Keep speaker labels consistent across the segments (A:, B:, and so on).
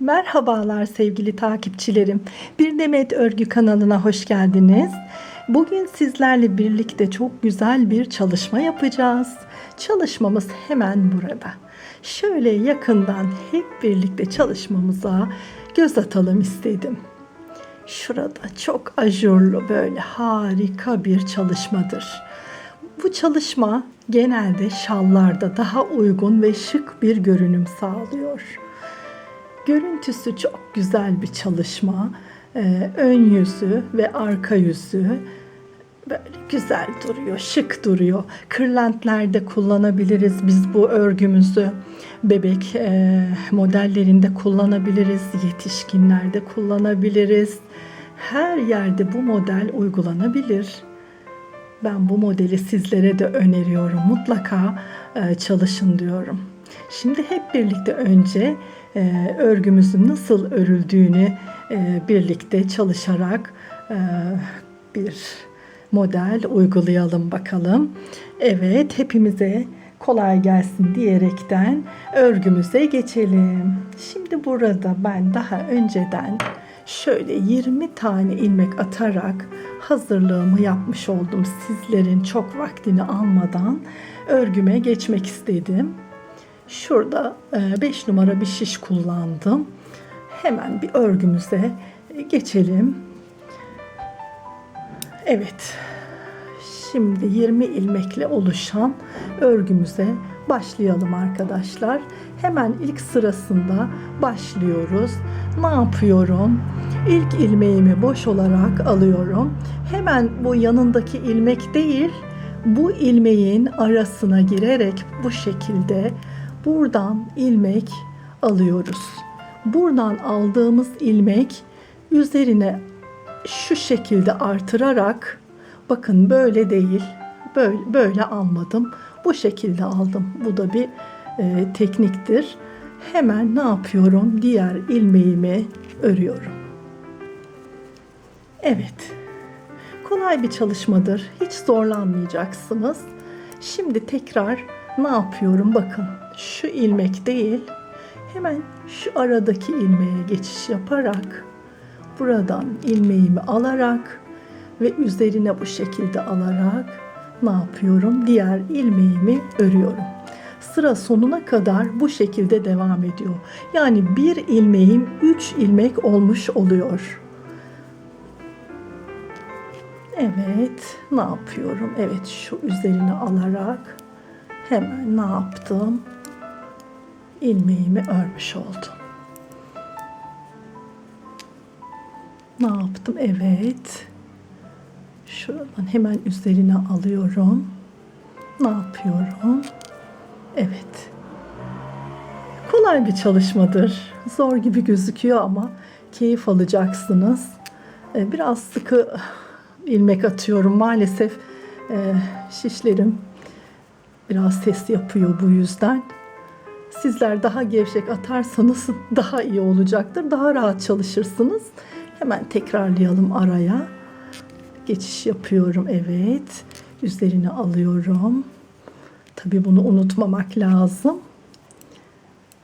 A: Merhabalar sevgili takipçilerim. Bir Demet Örgü kanalına hoş geldiniz. Bugün sizlerle birlikte çok güzel bir çalışma yapacağız. Çalışmamız hemen burada. Şöyle yakından hep birlikte çalışmamıza göz atalım istedim. Şurada çok ajurlu böyle harika bir çalışmadır. Bu çalışma genelde şallarda daha uygun ve şık bir görünüm sağlıyor. Görüntüsü çok güzel bir çalışma. Ee, ön yüzü ve arka yüzü böyle güzel duruyor, şık duruyor. Kırlentlerde kullanabiliriz biz bu örgümüzü. Bebek e, modellerinde kullanabiliriz, yetişkinlerde kullanabiliriz. Her yerde bu model uygulanabilir. Ben bu modeli sizlere de öneriyorum. Mutlaka çalışın diyorum. Şimdi hep birlikte önce e, örgümüzün nasıl örüldüğünü e, birlikte çalışarak e, bir model uygulayalım bakalım. Evet, hepimize kolay gelsin diyerekten örgümüze geçelim. Şimdi burada ben daha önceden şöyle 20 tane ilmek atarak hazırlığımı yapmış oldum. Sizlerin çok vaktini almadan örgüme geçmek istedim. Şurada 5 numara bir şiş kullandım. Hemen bir örgümüze geçelim. Evet. Şimdi 20 ilmekle oluşan örgümüze başlayalım arkadaşlar. Hemen ilk sırasında başlıyoruz. Ne yapıyorum? İlk ilmeğimi boş olarak alıyorum. Hemen bu yanındaki ilmek değil, bu ilmeğin arasına girerek bu şekilde buradan ilmek alıyoruz. Buradan aldığımız ilmek üzerine şu şekilde artırarak bakın böyle değil böyle, böyle almadım bu şekilde aldım. Bu da bir e, tekniktir. Hemen ne yapıyorum? Diğer ilmeğimi örüyorum. Evet. Kolay bir çalışmadır. Hiç zorlanmayacaksınız. Şimdi tekrar ne yapıyorum? Bakın şu ilmek değil. Hemen şu aradaki ilmeğe geçiş yaparak buradan ilmeğimi alarak ve üzerine bu şekilde alarak ne yapıyorum? Diğer ilmeğimi örüyorum. Sıra sonuna kadar bu şekilde devam ediyor. Yani bir ilmeğim 3 ilmek olmuş oluyor. Evet, ne yapıyorum? Evet, şu üzerine alarak hemen ne yaptım? ilmeğimi örmüş oldum. Ne yaptım? Evet. Şuradan hemen üzerine alıyorum. Ne yapıyorum? Evet. Kolay bir çalışmadır. Zor gibi gözüküyor ama keyif alacaksınız. Ee, biraz sıkı ilmek atıyorum. Maalesef e, şişlerim biraz ses yapıyor bu yüzden. Sizler daha gevşek atarsanız daha iyi olacaktır. Daha rahat çalışırsınız. Hemen tekrarlayalım araya. Geçiş yapıyorum. Evet. Üzerine alıyorum. Tabii bunu unutmamak lazım.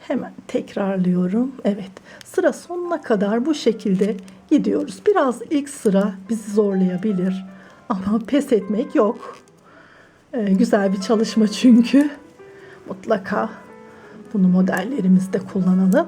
A: Hemen tekrarlıyorum. Evet. Sıra sonuna kadar bu şekilde gidiyoruz. Biraz ilk sıra bizi zorlayabilir. Ama pes etmek yok. Ee, güzel bir çalışma çünkü. Mutlaka bunu modellerimizde kullanalım.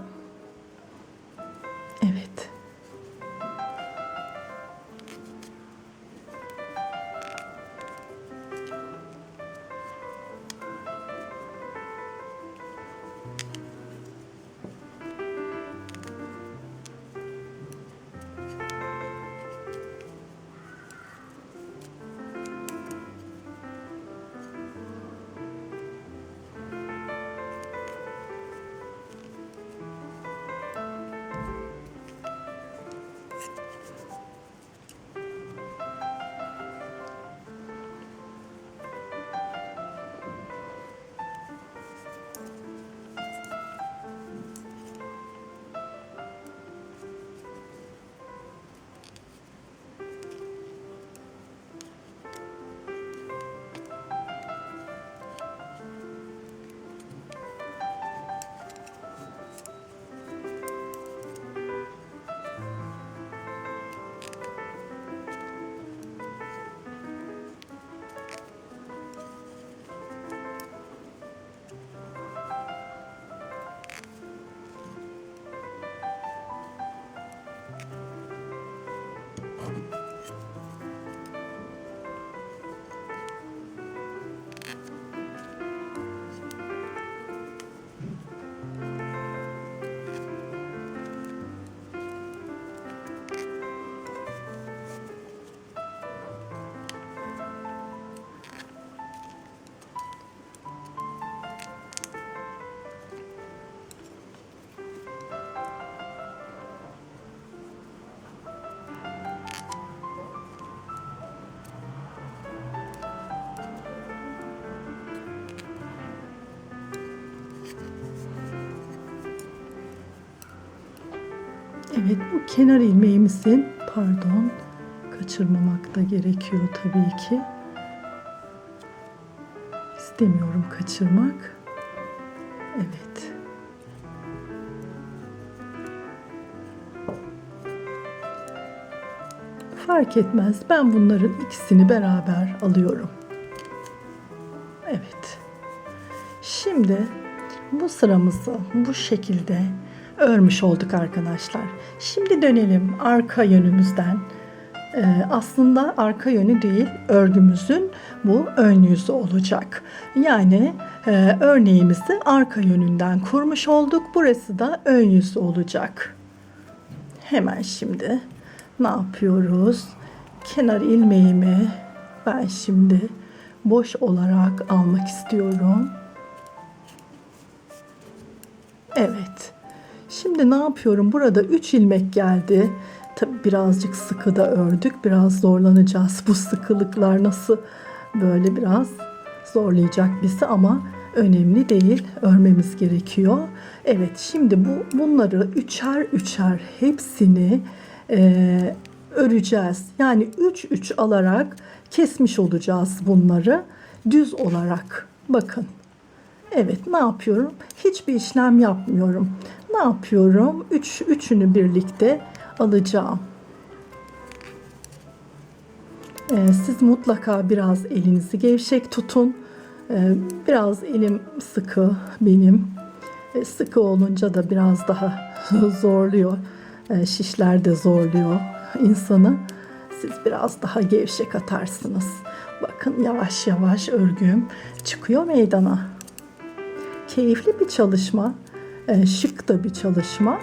A: Evet bu kenar ilmeğimizin pardon kaçırmamak da gerekiyor tabii ki. İstemiyorum kaçırmak. Evet. Fark etmez. Ben bunların ikisini beraber alıyorum. Evet. Şimdi bu sıramızı bu şekilde örmüş olduk arkadaşlar. Şimdi dönelim arka yönümüzden. Ee, aslında arka yönü değil, örgümüzün bu ön yüzü olacak. Yani e, örneğimizi arka yönünden kurmuş olduk. Burası da ön yüzü olacak. Hemen şimdi ne yapıyoruz? Kenar ilmeğimi ben şimdi boş olarak almak istiyorum. Şimdi ne yapıyorum? Burada 3 ilmek geldi. Tabi birazcık sıkı da ördük. Biraz zorlanacağız. Bu sıkılıklar nasıl böyle biraz zorlayacak bizi ama önemli değil. Örmemiz gerekiyor. Evet şimdi bu bunları üçer üçer hepsini e, öreceğiz. Yani 3 3 alarak kesmiş olacağız bunları düz olarak. Bakın. Evet ne yapıyorum? Hiçbir işlem yapmıyorum. Ne yapıyorum? Üç, üçünü birlikte alacağım. Ee, siz mutlaka biraz elinizi gevşek tutun. Ee, biraz elim sıkı benim. Ee, sıkı olunca da biraz daha zorluyor. Ee, şişler de zorluyor insanı. Siz biraz daha gevşek atarsınız. Bakın yavaş yavaş örgüm çıkıyor meydana keyifli bir çalışma, e, şık da bir çalışma.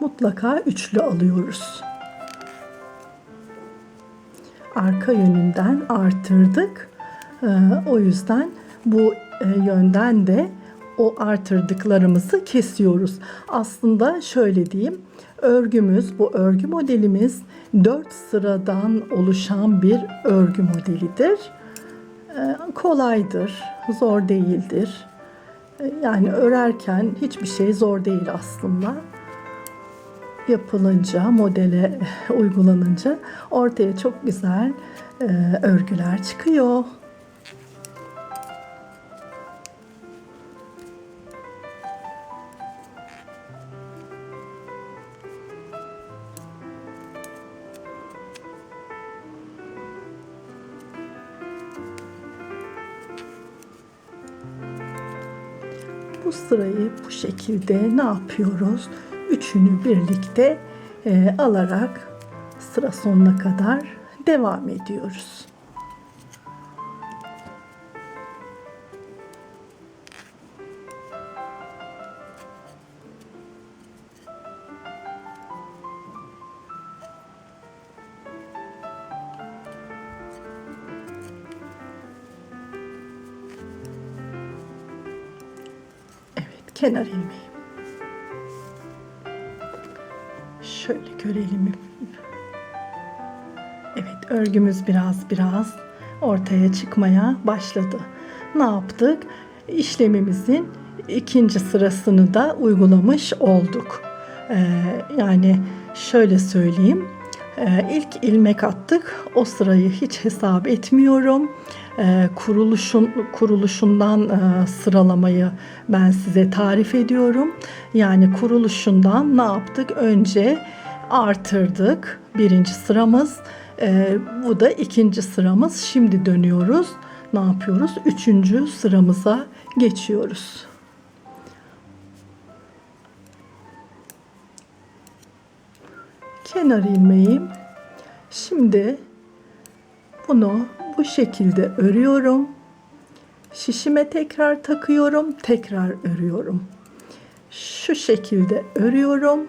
A: Mutlaka üçlü alıyoruz. Arka yönünden artırdık. E, o yüzden bu e, yönden de o artırdıklarımızı kesiyoruz. Aslında şöyle diyeyim. Örgümüz, bu örgü modelimiz 4 sıradan oluşan bir örgü modelidir. Ee, kolaydır, zor değildir. Ee, yani örerken hiçbir şey zor değil aslında. Yapılınca, modele uygulanınca ortaya çok güzel e, örgüler çıkıyor. Bu sırayı bu şekilde ne yapıyoruz? Üçünü birlikte e, alarak sıra sonuna kadar devam ediyoruz. Kenar ilmeği. Şöyle görelim. Evet örgümüz biraz biraz ortaya çıkmaya başladı. Ne yaptık? İşlemimizin ikinci sırasını da uygulamış olduk. Ee, yani şöyle söyleyeyim. Ee, ilk ilmek attık. O sırayı hiç hesap etmiyorum. Ee, kuruluşun kuruluşundan e, sıralamayı ben size tarif ediyorum. Yani kuruluşundan ne yaptık? Önce artırdık. Birinci sıramız. Ee, bu da ikinci sıramız. Şimdi dönüyoruz. Ne yapıyoruz? Üçüncü sıramıza geçiyoruz. Kenar ilmeğim. Şimdi bunu bu şekilde örüyorum. Şişime tekrar takıyorum, tekrar örüyorum. Şu şekilde örüyorum.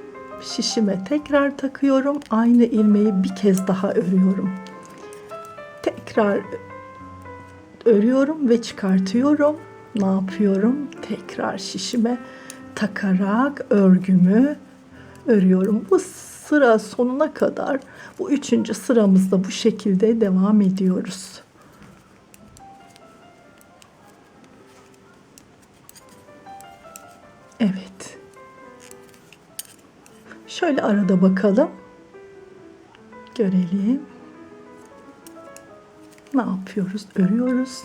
A: Şişime tekrar takıyorum. Aynı ilmeği bir kez daha örüyorum. Tekrar örüyorum ve çıkartıyorum. Ne yapıyorum? Tekrar şişime takarak örgümü örüyorum. Bu sıra sonuna kadar bu üçüncü sıramızda bu şekilde devam ediyoruz. Evet. Şöyle arada bakalım. Görelim. Ne yapıyoruz? Örüyoruz.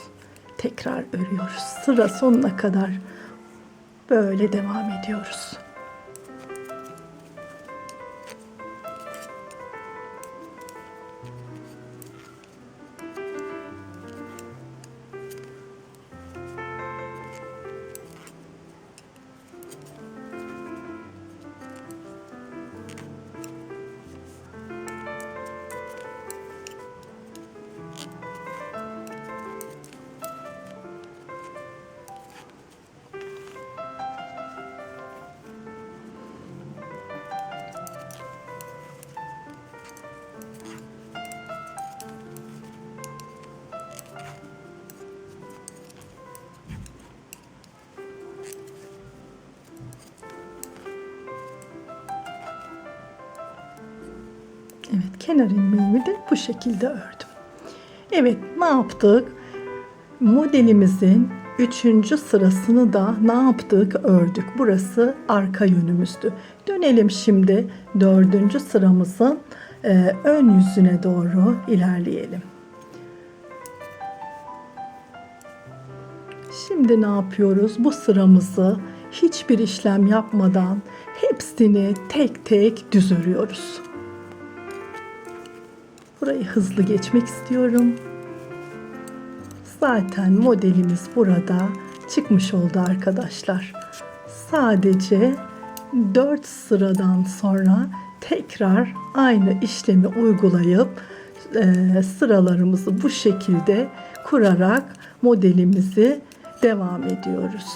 A: Tekrar örüyoruz. Sıra sonuna kadar böyle devam ediyoruz. Kenar ilmeğimi de bu şekilde ördüm. Evet, ne yaptık? Modelimizin üçüncü sırasını da ne yaptık? Ördük. Burası arka yönümüzdü. Dönelim şimdi dördüncü sıramızın e, ön yüzüne doğru ilerleyelim. Şimdi ne yapıyoruz? Bu sıramızı hiçbir işlem yapmadan hepsini tek tek düz örüyoruz. Burayı hızlı geçmek istiyorum. Zaten modelimiz burada çıkmış oldu arkadaşlar. Sadece 4 sıradan sonra tekrar aynı işlemi uygulayıp e, sıralarımızı bu şekilde kurarak modelimizi devam ediyoruz.